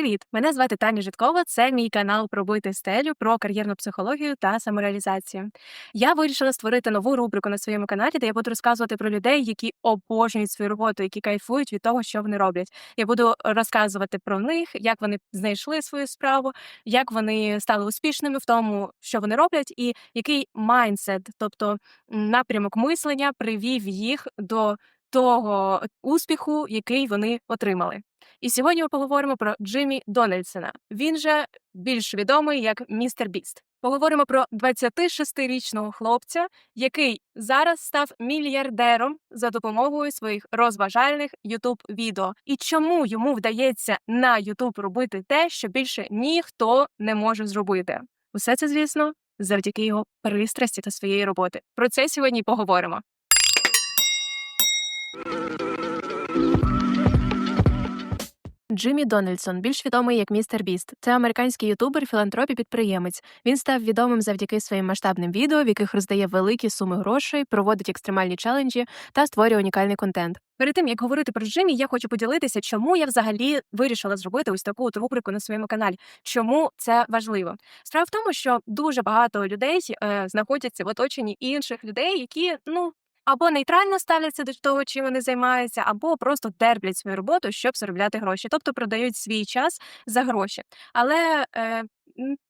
Привіт! Мене звати Таня Житкова. Це мій канал Пробити стелю про кар'єрну психологію та самореалізацію. Я вирішила створити нову рубрику на своєму каналі, де я буду розказувати про людей, які обожнюють свою роботу, які кайфують від того, що вони роблять. Я буду розказувати про них, як вони знайшли свою справу, як вони стали успішними в тому, що вони роблять, і який майндсет, тобто напрямок мислення, привів їх до того успіху, який вони отримали. І сьогодні ми поговоримо про Джиммі Дональдсона. Він же більш відомий як містер Біст. Поговоримо про 26-річного хлопця, який зараз став мільярдером за допомогою своїх розважальних youtube відео. І чому йому вдається на YouTube робити те, що більше ніхто не може зробити. Усе це, звісно, завдяки його пристрасті та своєї роботи. Про це сьогодні поговоримо. Джиммі Дональдсон, більш відомий як містер Біст, це американський ютубер, філантроп і підприємець. Він став відомим завдяки своїм масштабним відео, в яких роздає великі суми грошей, проводить екстремальні челенджі та створює унікальний контент. Перед тим як говорити про Джиммі, я хочу поділитися, чому я взагалі вирішила зробити ось таку рубрику на своєму каналі. Чому це важливо? Справа в тому, що дуже багато людей е, знаходяться в оточенні інших людей, які ну або нейтрально ставляться до того, чим вони займаються, або просто терплять свою роботу, щоб заробляти гроші, тобто продають свій час за гроші. Але е,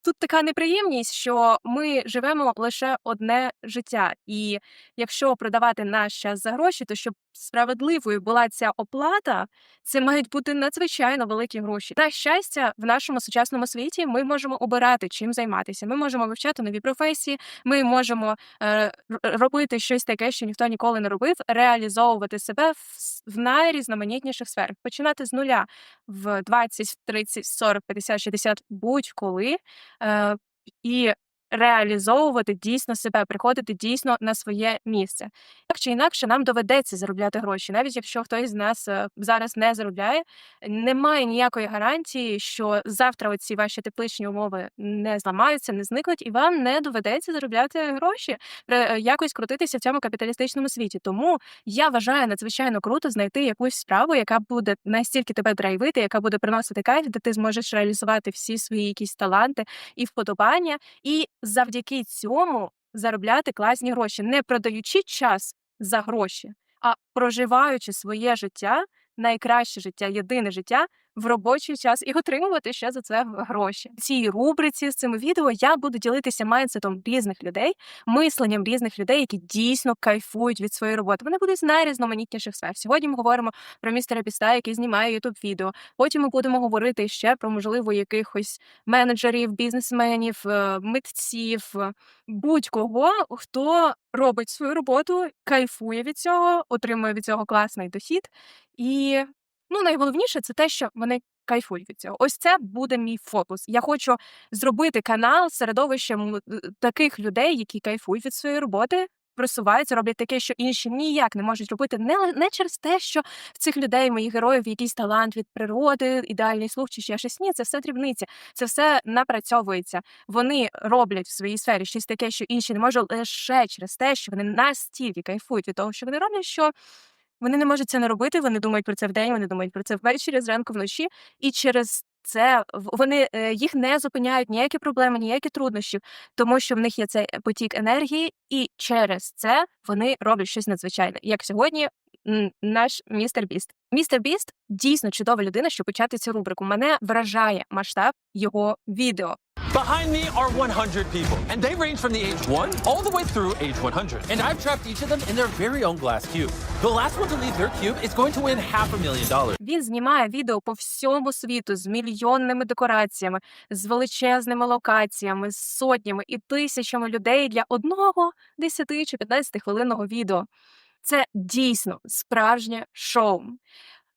тут така неприємність, що ми живемо лише одне життя, і якщо продавати наш час за гроші, то щоб справедливою була ця оплата, це мають бути надзвичайно великі гроші. На щастя, в нашому сучасному світі ми можемо обирати чим займатися. Ми можемо вивчати нові професії, ми можемо е, робити щось таке, що ніхто ніколи не робив, реалізовувати себе в, в найрізноманітніших сферах, починати з нуля в 20, 30, 40, 50, 60, будь-коли. І реалізовувати дійсно себе, приходити дійсно на своє місце. Так чи інакше, нам доведеться заробляти гроші, навіть якщо хтось з нас е, зараз не заробляє, немає ніякої гарантії, що завтра оці ваші тепличні умови не зламаються, не зникнуть, і вам не доведеться заробляти гроші, е, якось крутитися в цьому капіталістичному світі. Тому я вважаю надзвичайно круто знайти якусь справу, яка буде настільки тебе драйвити, яка буде приносити кайф, де ти зможеш реалізувати всі свої якісь таланти і вподобання, і завдяки цьому заробляти класні гроші, не продаючи час за гроші, а проживаючи своє життя, найкраще життя, єдине життя в робочий час і отримувати ще за це гроші. В цій рубриці з цими відео я буду ділитися майндсетом різних людей, мисленням різних людей, які дійсно кайфують від своєї роботи. Вони будуть з найрізноманітніших сфер. Сьогодні ми говоримо про містера Піста, який знімає youtube відео. Потім ми будемо говорити ще про можливо якихось менеджерів, бізнесменів, е, митців, е, будь-кого, хто робить свою роботу, кайфує від цього, отримує від цього класний дохід. І ну, найголовніше це те, що вони кайфують від цього. Ось це буде мій фокус. Я хочу зробити канал середовищем е, таких людей, які кайфують від своєї роботи. Просуваються, роблять таке, що інші ніяк не можуть робити, не, не через те, що в цих людей, моїх героїв, якийсь талант від природи, ідеальний слух чи ще щось. Ні, це все дрібниці, це все напрацьовується. Вони роблять в своїй сфері щось таке, що інші не можуть лише через те, що вони настільки кайфують від того, що вони роблять, що вони не можуть це не робити. Вони думають про це вдень, вони думають про це ввечері, зранку, вночі, і через це вони е, їх не зупиняють ніякі проблеми, ніякі труднощі, тому що в них є цей потік енергії, і через це вони роблять щось надзвичайне. Як сьогодні наш містер Біст. Містер Біст дійсно чудова людина, щоб почати цю рубрику. Мене вражає масштаб його відео. Behind me are 100 people, and they range from the age 1 all the way through age 100. And I've trapped each of them in their very own glass cube. The last one to leave their cube is going to win half a million dollars. Він знімає відео по всьому світу з мільйонними декораціями, з величезними локаціями, з сотнями і тисячами людей для одного 10 чи 15 хвилинного відео. Це дійсно справжнє шоу.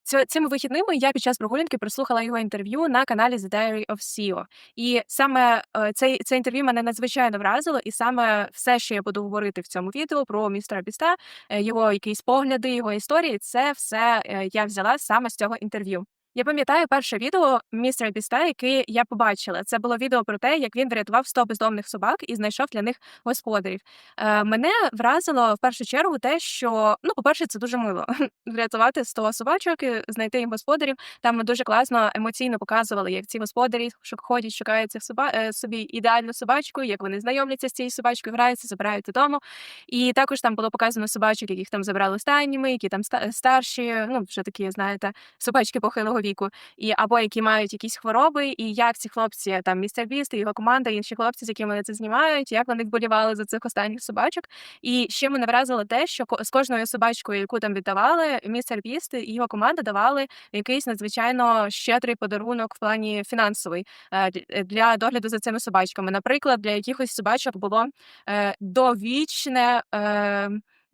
Цими вихідними я під час прогулянки прослухала його інтерв'ю на каналі The Diary of CEO. І саме е, цей, це інтерв'ю мене надзвичайно вразило, і саме все, що я буду говорити в цьому відео про містера Біста, е, його якісь погляди, його історії, це все е, я взяла саме з цього інтерв'ю. Я пам'ятаю перше відео містера Біста, яке я побачила. Це було відео про те, як він врятував 100 бездомних собак і знайшов для них господарів. Е, мене вразило в першу чергу те, що ну, по-перше, це дуже мило врятувати 100 собачок, і знайти їм господарів. Там ми дуже класно емоційно показували, як ці господарі ходять, шукають цих соба... е, собі ідеальну собачку, як вони знайомляться з цією собачкою, граються, забирають додому. І також там було показано собачок, яких там забрали останніми, які там старші, ну вже такі, знаєте, собачки похилого віку, і або які мають якісь хвороби, і як ці хлопці, там містер Біст його команда, інші хлопці, з якими вони це знімають, як вони вболівали за цих останніх собачок. І ще мене вразило те, що з кожною собачкою, яку там віддавали, містер Біст і його команда давали якийсь надзвичайно щедрий подарунок в плані фінансовий е, для догляду за цими собачками. Наприклад, для якихось собачок було е, довічне.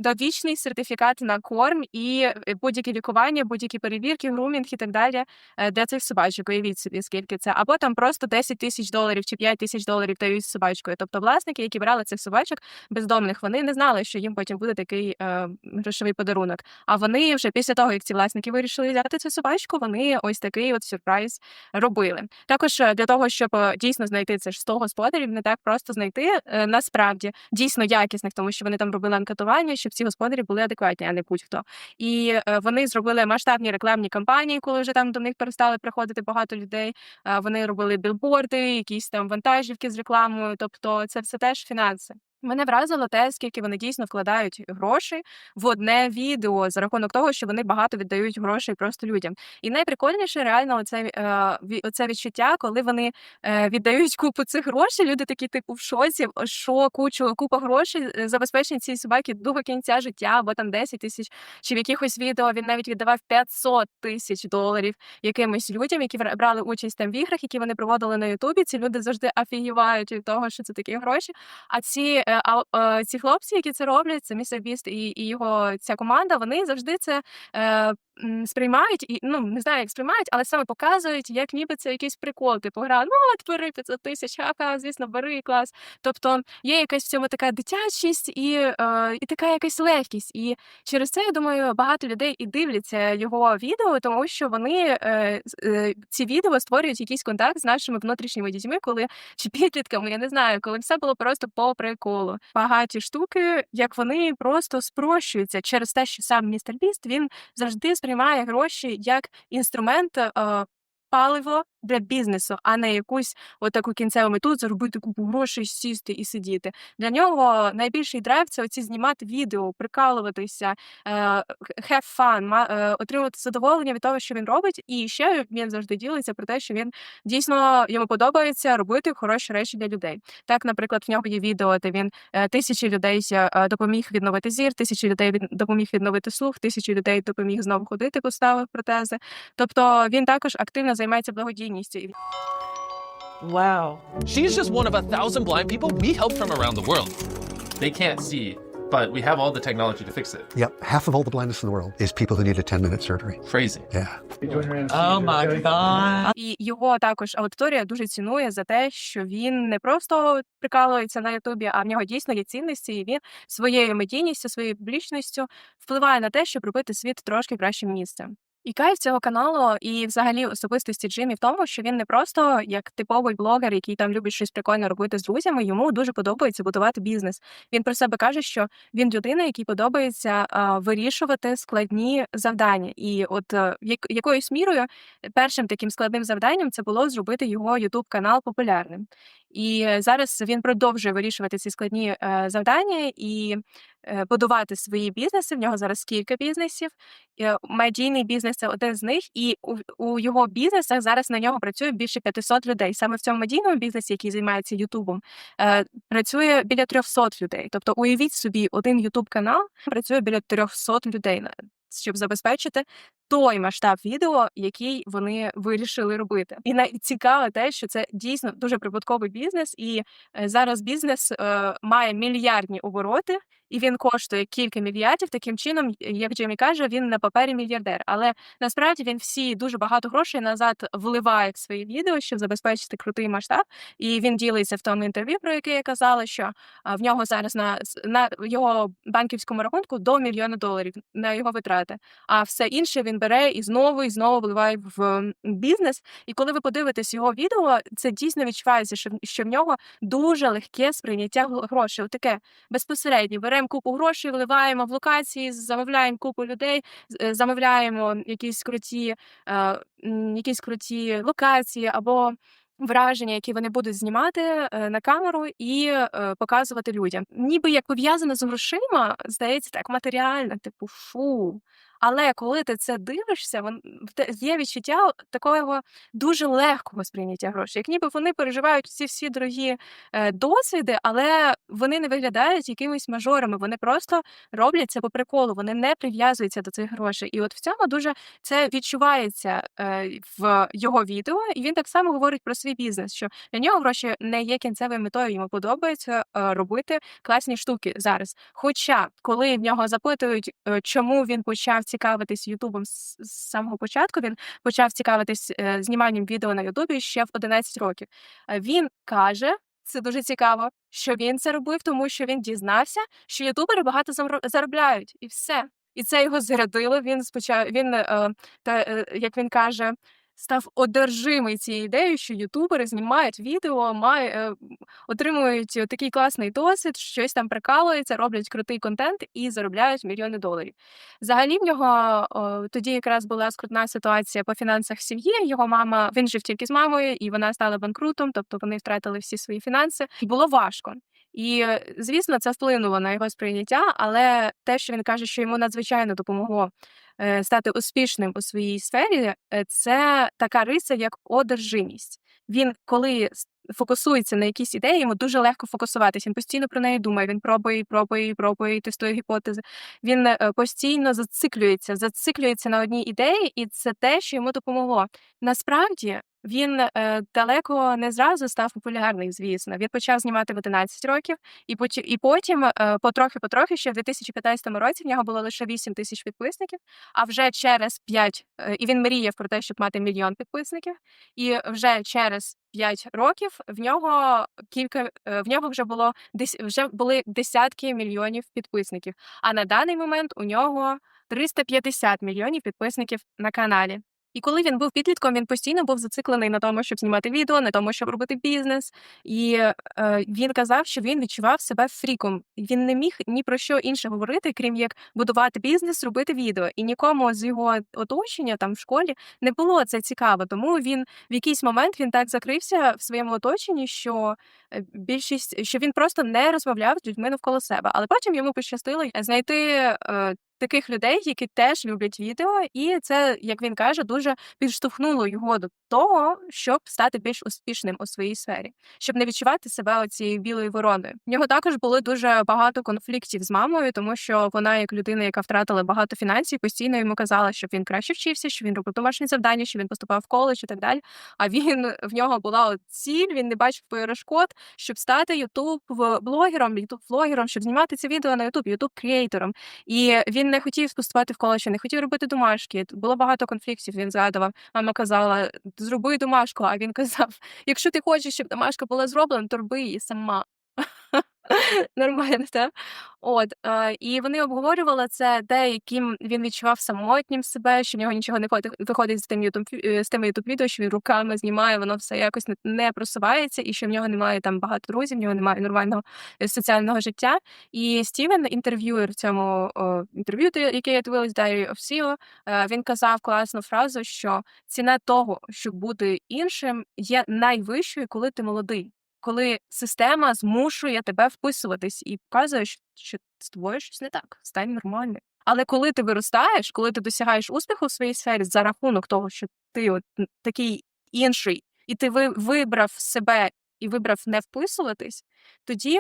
Довічний сертифікат на корм і е, будь-які лікування, будь-які перевірки, грумінг і так далі е, для цих собачок. Уявіть собі, скільки це. Або там просто 10 тисяч доларів чи 5 тисяч доларів дають собачкою. Тобто власники, які брали цих собачок бездомних, вони не знали, що їм потім буде такий е, грошовий подарунок. А вони вже після того, як ці власники вирішили взяти цю собачку, вони ось такий от сюрприз робили. Також е, для того, щоб дійсно знайти це ж 100 господарів, не так просто знайти е, насправді дійсно якісних, тому що вони там робили анкетування, щоб ці господарі були адекватні, а не будь-хто. І е, вони зробили масштабні рекламні кампанії, коли вже там до них перестали приходити багато людей. Е, Вони робили білборди, якісь там вантажівки з рекламою. Тобто, це все теж фінанси. Мене вразило те, скільки вони дійсно вкладають грошей в одне відео за рахунок того, що вони багато віддають грошей просто людям. І найприкольніше реально оце, е, оце відчуття, коли вони е, віддають купу цих грошей. Люди такі, типу, в шоці, що кучу купа грошей е, забезпечені цій собаки до кінця життя, або там 10 тисяч, чи в якихось відео він навіть віддавав 500 тисяч доларів якимось людям, які брали участь там в іграх, які вони проводили на Ютубі. Ці люди завжди афігівають від того, що це такі гроші. А ці, а, е, ці хлопці, які це роблять, містер Біст і, його ця команда, вони завжди це е, сприймають і ну не знаю, як сприймають, але саме показують, як ніби це якийсь прикол. Типу гра, ну от бери 500 тисяч, ха звісно, бери клас. Тобто є якась в цьому така дитячість і, е, і така якась легкість. І через це я думаю, багато людей і дивляться його відео, тому що вони е, е, ці відео створюють якийсь контакт з нашими внутрішніми дітьми, коли чи підлітками, я не знаю, коли все було просто по приколу. Багаті штуки, як вони просто спрощуються через те, що сам містер Біст він завжди сприймає гроші як інструмент. Е, Паливо для бізнесу, а не якусь отаку кінцеву мету заробити купу грошей, сісти і сидіти. Для нього найбільший драйв це оці знімати відео, прикалуватися, е, have fun, е, отримувати задоволення від того, що він робить. І ще він завжди ділиться про те, що він дійсно йому подобається робити хороші речі для людей. Так, наприклад, в нього є відео, де він е, тисячі людей допоміг відновити зір, тисячі людей допоміг відновити слух, тисячі людей допоміг знову ходити, поставив протези. Тобто він також активно займається благодійністю. І Wow. She's just one of a thousand blind people we help from around the world. They can't see, but we have all the technology to fix it. Yep, half of all the blindness in the world is people who need a 10 minute surgery. Crazy. Yeah. Oh my god. І його також аудиторія дуже цінує за те, що він не просто прикалується на Ютубі, а в нього дійсно є цінності, і він своєю медійністю, своєю публічністю впливає на те, щоб робити світ трошки кращим місцем. І кайф цього каналу і взагалі особистості Джимі в тому, що він не просто як типовий блогер, який там любить щось прикольне робити з друзями. Йому дуже подобається будувати бізнес. Він про себе каже, що він людина, якій подобається а, вирішувати складні завдання. І от е, як, якоюсь мірою першим таким складним завданням це було зробити його youtube канал популярним. І е, зараз він продовжує вирішувати ці складні е, завдання і е, будувати свої бізнеси. В нього зараз кілька бізнесів. Медійний бізнес це один з них, і у, його бізнесах зараз на нього працює більше 500 людей. Саме в цьому медійному бізнесі, який займається Ютубом, працює біля 300 людей. Тобто, уявіть собі, один Ютуб канал працює біля 300 людей, щоб забезпечити той масштаб відео, який вони вирішили робити. І найцікаве те, що це дійсно дуже прибутковий бізнес, і е, зараз бізнес е, має мільярдні обороти, і він коштує кілька мільярдів. Таким чином, як Джеймі каже, він на папері мільярдер. Але насправді він всі дуже багато грошей назад вливає в свої відео, щоб забезпечити крутий масштаб. І він ділиться в тому інтерв'ю, про яке я казала, що в нього зараз на, на його банківському рахунку до мільйона доларів на його витрати. А все інше він бере і знову і знову вливає в бізнес. І коли ви подивитесь його відео, це дійсно відчувається, що, що в нього дуже легке сприйняття грошей. Таке безпосередньо. Беремо купу грошей, вливаємо в локації, замовляємо купу людей, е, замовляємо якісь круті, е, якісь круті локації або враження, які вони будуть знімати е, на камеру і е, показувати людям. Ніби як пов'язано з грошима, здається, так матеріально, типу, фу. Але коли ти це дивишся, вон є відчуття такого дуже легкого сприйняття грошей. Як ніби вони переживають ці всі дорогі е, досвіди, але вони не виглядають якимись мажорами. Вони просто роблять це по приколу, вони не прив'язуються до цих грошей. І от в цьому дуже це відчувається е, в його відео, і він так само говорить про свій бізнес, що для нього гроші не є кінцевою метою. Йому подобається е, робити класні штуки зараз. Хоча, коли в нього запитують, чому він почав цікавитись Ютубом з, з самого початку, він почав цікавитись е, зніманням відео на Ютубі ще в 11 років. Е, Він каже. Це дуже цікаво, що він це робив, тому що він дізнався, що ютубери багато заробляють, і все. І це його зарядило. Він спочав він, е, та, е, як він каже, став одержимий цією ідеєю, що ютубери знімають відео, має, е, отримують такий класний досвід, щось там прикалуються, роблять крутий контент і заробляють мільйони доларів. Взагалі в нього о, тоді якраз була скрутна ситуація по фінансах сім'ї. Його мама він жив тільки з мамою, і вона стала банкрутом, тобто вони втратили всі свої фінанси. Було важко. І е, звісно, це вплинуло на його сприйняття, але те, що він каже, що йому надзвичайно допомогло стати успішним у своїй сфері, е, це така риса, як одержимість. Він коли фокусується на якійсь ідеї, йому дуже легко фокусуватися. Він постійно про неї думає. Він пробує, пробує, пробує, тестує гіпотези. Він е, постійно зациклюється, зациклюється на одній ідеї, і це те, що йому допомогло. Насправді він е, далеко не зразу став популярний, звісно. Він почав знімати в 11 років, і поті- і потім е, потрохи-потрохи, ще в 2015 році в нього було лише 8 тисяч підписників. А вже через 5, е, і він мріяв про те, щоб мати мільйон підписників. І вже через 5 років в нього кілька е, в нього вже було вже були десятки мільйонів підписників. А на даний момент у нього 350 мільйонів підписників на каналі. І коли він був підлітком, він постійно був зациклений на тому, щоб знімати відео, на тому, щоб робити бізнес. І е, він казав, що він відчував себе фріком. Він не міг ні про що інше говорити, крім як будувати бізнес, робити відео. І нікому з його оточення там в школі не було це цікаво. Тому він в якийсь момент він так закрився в своєму оточенні, що е, більшість що він просто не розмовляв з людьми навколо себе. Але потім йому пощастило знайти. е, Таких людей, які теж люблять відео, і це, як він каже, дуже підштовхнуло його до того, щоб стати більш успішним у своїй сфері, щоб не відчувати себе оцією білою вороною. В нього також були дуже багато конфліктів з мамою, тому що вона, як людина, яка втратила багато фінансів, постійно йому казала, щоб він краще вчився, що він робив домашні завдання, що він поступав в коледж і так далі. А він в нього була ціль, він не бачив перешкод, щоб стати ютуб блогером, ютуб влогером, щоб знімати це відео на ютуб, ютуб креатором. І він не хотів поступати в коледж, не хотів робити домашки. Було багато конфліктів. Він згадував. Мама казала: зроби домашку. А він казав: якщо ти хочеш, щоб домашка була зроблена, то роби її сама. Нормально, так? От е, і вони обговорювали це, де яким він відчував самотнім себе, що в нього нічого не виходить- виходить з тим ютуб з тими ютуб відео, що він руками знімає, воно все якось не, просувається, і що в нього немає там багато друзів, в нього немає нормального е, соціального життя. І Стівен, інтерв'юер в цьому о, інтерв'ю, те- яке я дивилась Diary of CEO, е, він казав класну фразу, що ціна того, щоб бути іншим, є найвищою, коли ти молодий. Коли система змушує тебе вписуватись і показує, що- з тобою щось не так, стань нормальним. Але коли ти виростаєш, коли ти досягаєш успіху в своїй сфері за рахунок того, що ти от такий інший, і ти вибрав себе і вибрав не вписуватись, тоді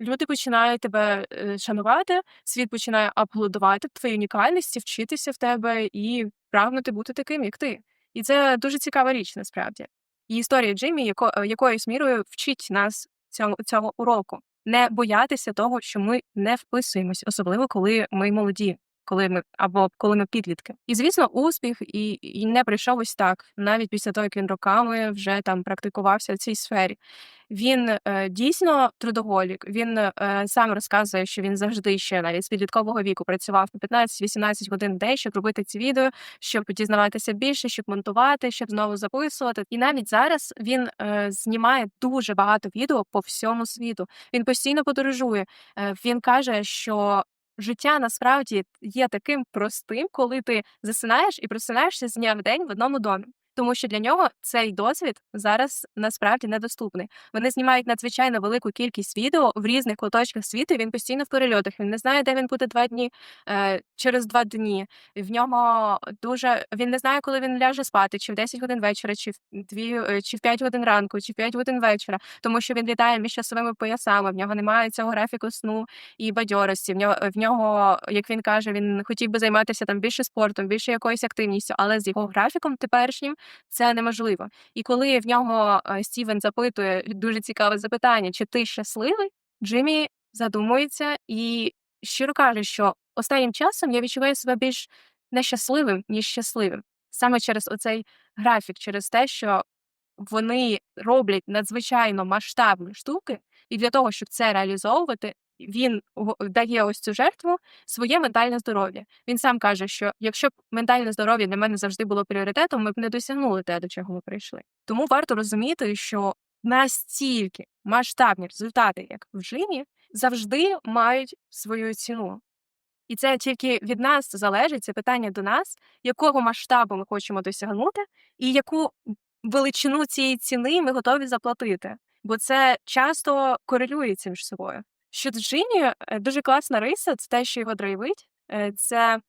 люди починають тебе е, шанувати, світ починає аплодувати твоїй унікальності, вчитися в тебе і прагнути бути таким, як ти. І це дуже цікава річ насправді. І історія Джиммі, яко, е, якоюсь мірою вчить нас цього, цього уроку. Не боятися того, що ми не вписуємось, особливо коли ми молоді, коли ми або коли ми підлітки. І звісно, успіх і, і не прийшов ось так, навіть після того, як він роками вже там практикувався в цій сфері. Він е, дійсно трудоголік. Він е, сам розказує, що він завжди ще навіть з підліткового віку працював по 15-18 годин в день, щоб робити ці відео, щоб дізнаватися більше, щоб монтувати, щоб знову записувати. І навіть зараз він е, знімає дуже багато відео по всьому світу. Він постійно подорожує. Е, він каже, що. Життя насправді є таким простим, коли ти засинаєш і просинаєшся з дня в день в одному домі. Тому що для нього цей досвід зараз насправді недоступний. Вони знімають надзвичайно велику кількість відео в різних куточках світу. Він постійно в перельотах. Він не знає, де він буде два дні е, через два дні. В ньому дуже він не знає, коли він ляже спати, чи в 10 годин вечора, чи в дві, е, чи в 5 годин ранку, чи в 5 годин вечора, тому що він літає між часовими поясами. В нього немає цього графіку сну і бадьорості. В нього в нього, як він каже, він хотів би займатися там більше спортом, більше якоюсь активністю, але з його графіком теперішнім це неможливо. І коли в нього е, Стівен запитує дуже цікаве запитання, чи ти щасливий, Джиммі задумується і щиро каже, що останнім часом я відчуваю себе більш нещасливим, ніж щасливим. Саме через оцей графік, через те, що вони роблять надзвичайно масштабні штуки, і для того, щоб це реалізовувати, він дає ось цю жертву своє ментальне здоров'я. Він сам каже, що якщо б ментальне здоров'я для мене завжди було пріоритетом, ми б не досягнули те, до чого ми прийшли. Тому варто розуміти, що настільки масштабні результати, як в Джимі, завжди мають свою ціну. І це тільки від нас залежить, це питання до нас, якого масштабу ми хочемо досягнути, і яку величину цієї ціни ми готові заплатити. Бо це часто корелюється між собою. Щодо Джині, е, дуже класна риса це те, що його драйвить, е, це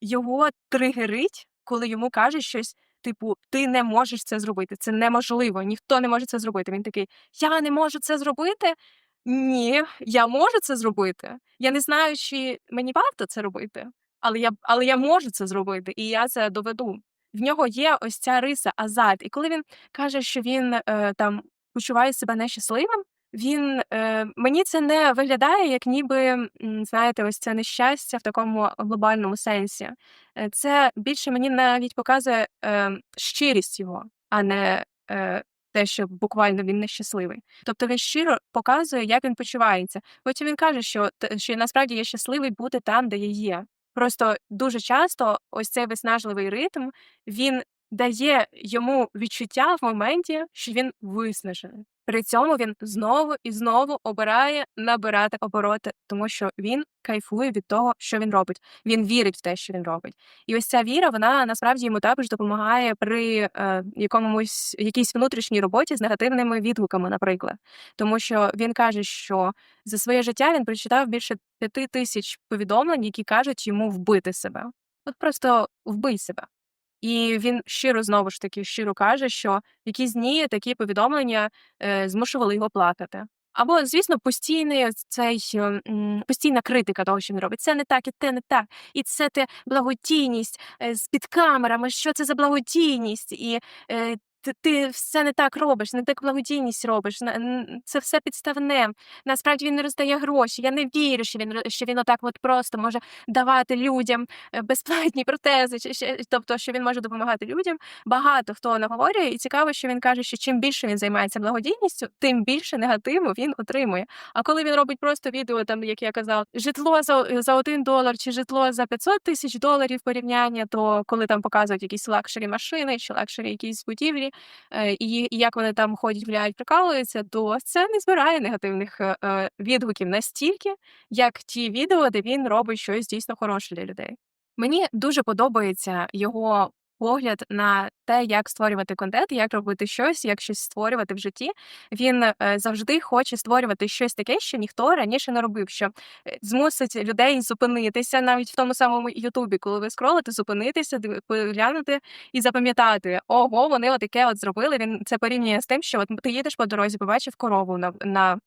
його тригерить, коли йому кажуть щось. Типу, ти не можеш це зробити. Це неможливо, ніхто не може це зробити. Він такий: Я не можу це зробити. Ні, я можу це зробити. Я не знаю, чи мені варто це робити, але я, але я можу це зробити, і я це доведу. В нього є ось ця риса азарт. І коли він каже, що він е, там почуває себе нещасливим, він е, мені це не виглядає як ніби знаєте, ось це нещастя в такому глобальному сенсі. Е, Це більше мені навіть показує е, щирість його, а не е, те, що буквально він нещасливий. Тобто він щиро показує, як він почувається. Потім він каже, що, що насправді я щасливий бути там, де я є. Просто дуже часто ось цей виснажливий ритм він дає йому відчуття в моменті, що він виснажений. При цьому він знову і знову обирає набирати обороти, тому що він кайфує від того, що він робить. Він вірить в те, що він робить. І ось ця віра, вона насправді йому також допомагає при е, якомусь якійсь внутрішній роботі з негативними відгуками, наприклад. Тому що він каже, що за своє життя він прочитав більше п'яти тисяч повідомлень, які кажуть йому вбити себе. От просто вбий себе. І він щиро знову ж таки щиро каже, що якісь дні такі повідомлення е, змушували його плакати. Або, звісно, постійний цей е, м, постійна критика того, що він робить. Це не так, і те не так. І це те благодійність е, з під камерами. Що це за благодійність? І е, ти, все не так робиш, не так благодійність робиш. Це все підставне. Насправді він не роздає гроші. Я не вірю, що він що він отак от просто може давати людям е, безплатні протези, чи ще тобто, що він може допомагати людям. Багато хто наговорює, і цікаво, що він каже, що чим більше він займається благодійністю, тим більше негативу він отримує. А коли він робить просто відео, там як я казав, житло за, за один долар чи житло за 500 тисяч доларів порівняння, то коли там показують якісь лакшері машини чи лакшері якісь будівлі, е, і, і як вони там ходять, гуляють, прикалуються, то це не збирає негативних е, е, відгуків настільки, як ті відео, де він робить щось дійсно хороше для людей. Мені дуже подобається його погляд на те, як створювати контент, як робити щось, як щось створювати в житті. Він е, завжди хоче створювати щось таке, що ніхто раніше не робив, що е, змусить людей зупинитися навіть в тому самому Ютубі, коли ви скролите, зупинитися, поглянути і запам'ятати, ого, вони отаке от зробили. Він це порівнює з тим, що от ти їдеш по дорозі, побачив корову на, на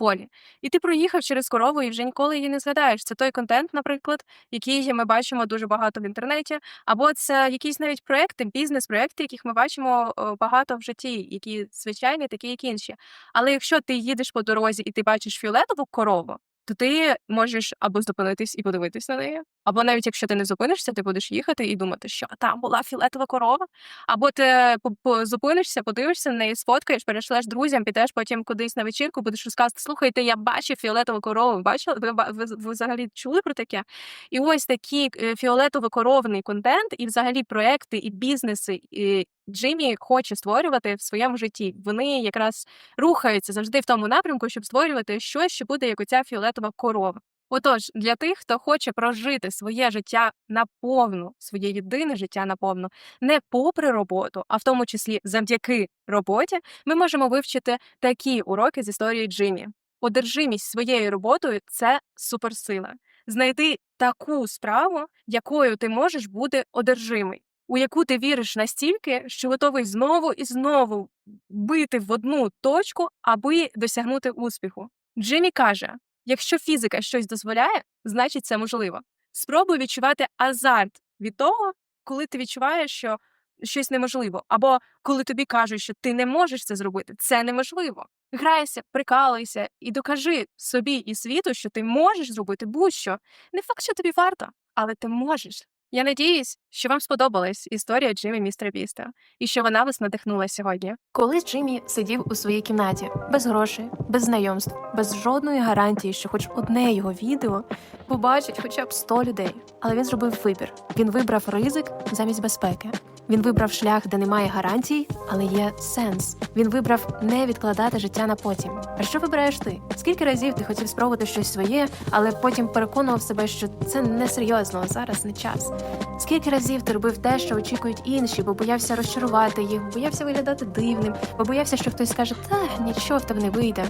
полі, і ти проїхав через корову і вже ніколи її не згадаєш. Це той контент, наприклад, який ми бачимо дуже багато в інтернеті, або це якісь навіть проекти, бізнес-проекти, яких ми бачимо багато в житті, які звичайні, такі як інші. Але якщо ти їдеш по дорозі і ти бачиш фіолетову корову, то ти можеш або зупинитись і подивитись на неї, або навіть якщо ти не зупинишся, ти будеш їхати і думати, що там була фіолетова корова, або ти зупинишся, подивишся на неї, сфоткаєш, перешлеш друзям, підеш потім кудись на вечірку, будеш розказувати, слухайте, я бачив фіолетову корову. Бачили? Ви, ви, ви взагалі чули про таке? І ось такий е, фіолетово-коровний контент, і взагалі проекти і бізнеси. І Джиммі хоче створювати в своєму житті. Вони якраз рухаються завжди в тому напрямку, щоб створювати щось, що буде як оця фіолетова корова. Отож, для тих, хто хоче прожити своє життя наповну, своє єдине життя наповну, не попри роботу, а в тому числі завдяки роботі, ми можемо вивчити такі уроки з історії Джиммі. Одержимість своєю роботою це суперсила. Знайти таку справу, якою ти можеш бути одержимий, у яку ти віриш настільки, що готовий знову і знову бити в одну точку, аби досягнути успіху. Джиммі каже: якщо фізика щось дозволяє, значить це можливо. Спробуй відчувати азарт від того, коли ти відчуваєш, що щось неможливо, або коли тобі кажуть, що ти не можеш це зробити, це неможливо. Грайся, прикалуйся і докажи собі і світу, що ти можеш зробити будь-що. Не факт, що тобі варто, але ти можеш. Я надіюсь, що вам сподобалась історія Джимі Містера Біста і що вона вас надихнула сьогодні. Колись Джиммі сидів у своїй кімнаті без грошей, без знайомств, без жодної гарантії, що хоч одне його відео побачить хоча б 100 людей. Але він зробив вибір. Він вибрав ризик замість безпеки. Він вибрав шлях, де немає гарантій, але є сенс. Він вибрав не відкладати життя на потім. А що вибираєш ти? Скільки разів ти хотів спробувати щось своє, але потім переконував себе, що це несерйозно, зараз не час. Скільки разів ти робив те, що очікують інші, бо боявся розчарувати їх, боявся виглядати дивним, бо боявся, що хтось скаже, та нічого в тебе не вийде.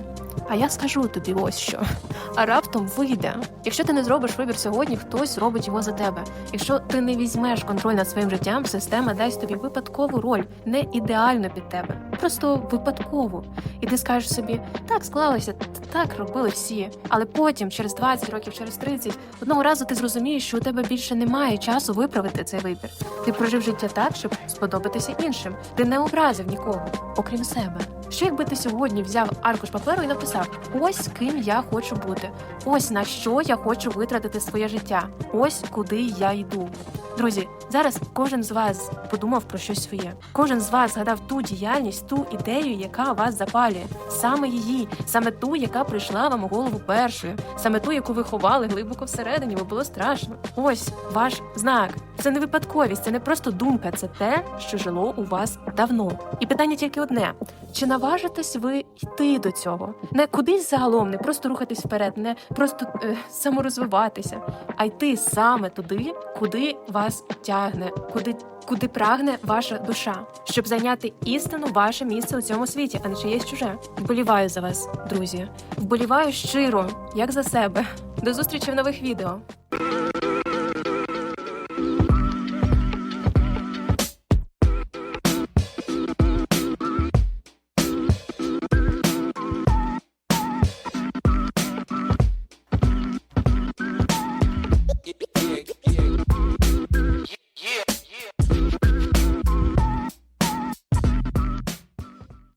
А я скажу тобі ось що. А раптом вийде. Якщо ти не зробиш вибір сьогодні, хтось робить його за тебе. Якщо ти не візьмеш контроль над своїм життям, система дасть тобі випадкову роль, не ідеально під тебе, просто випадкову. І ти скажеш собі, так склалося, так робили всі. Але потім, через 20 років, через 30, одного разу ти зрозумієш, що у тебе більше немає часу виправити цей вибір. Ти прожив життя так, щоб сподобатися іншим. Ти не образив нікого, окрім себе. Що якби ти сьогодні взяв аркуш паперу і написав: ось ким я хочу бути, ось на що я хочу витратити своє життя, ось куди я йду. Друзі, зараз кожен з вас подумав про щось своє. Кожен з вас згадав ту діяльність, ту ідею, яка вас запалює, саме її, саме ту, яка прийшла вам у голову першою, саме ту, яку ви ховали глибоко всередині, бо було страшно. Ось ваш знак. Це не випадковість, це не просто думка, це те, що жило у вас давно. І питання тільки одне: чи наважитесь ви йти до цього? Не кудись загалом, не просто рухатись вперед, не просто е, саморозвиватися, а йти саме туди, куди вас тягне, куди, куди прагне ваша душа, щоб зайняти істину ваше місце у цьому світі, а не чиєсь чуже. Вболіваю за вас, друзі. Вболіваю щиро, як за себе. До зустрічі в нових відео.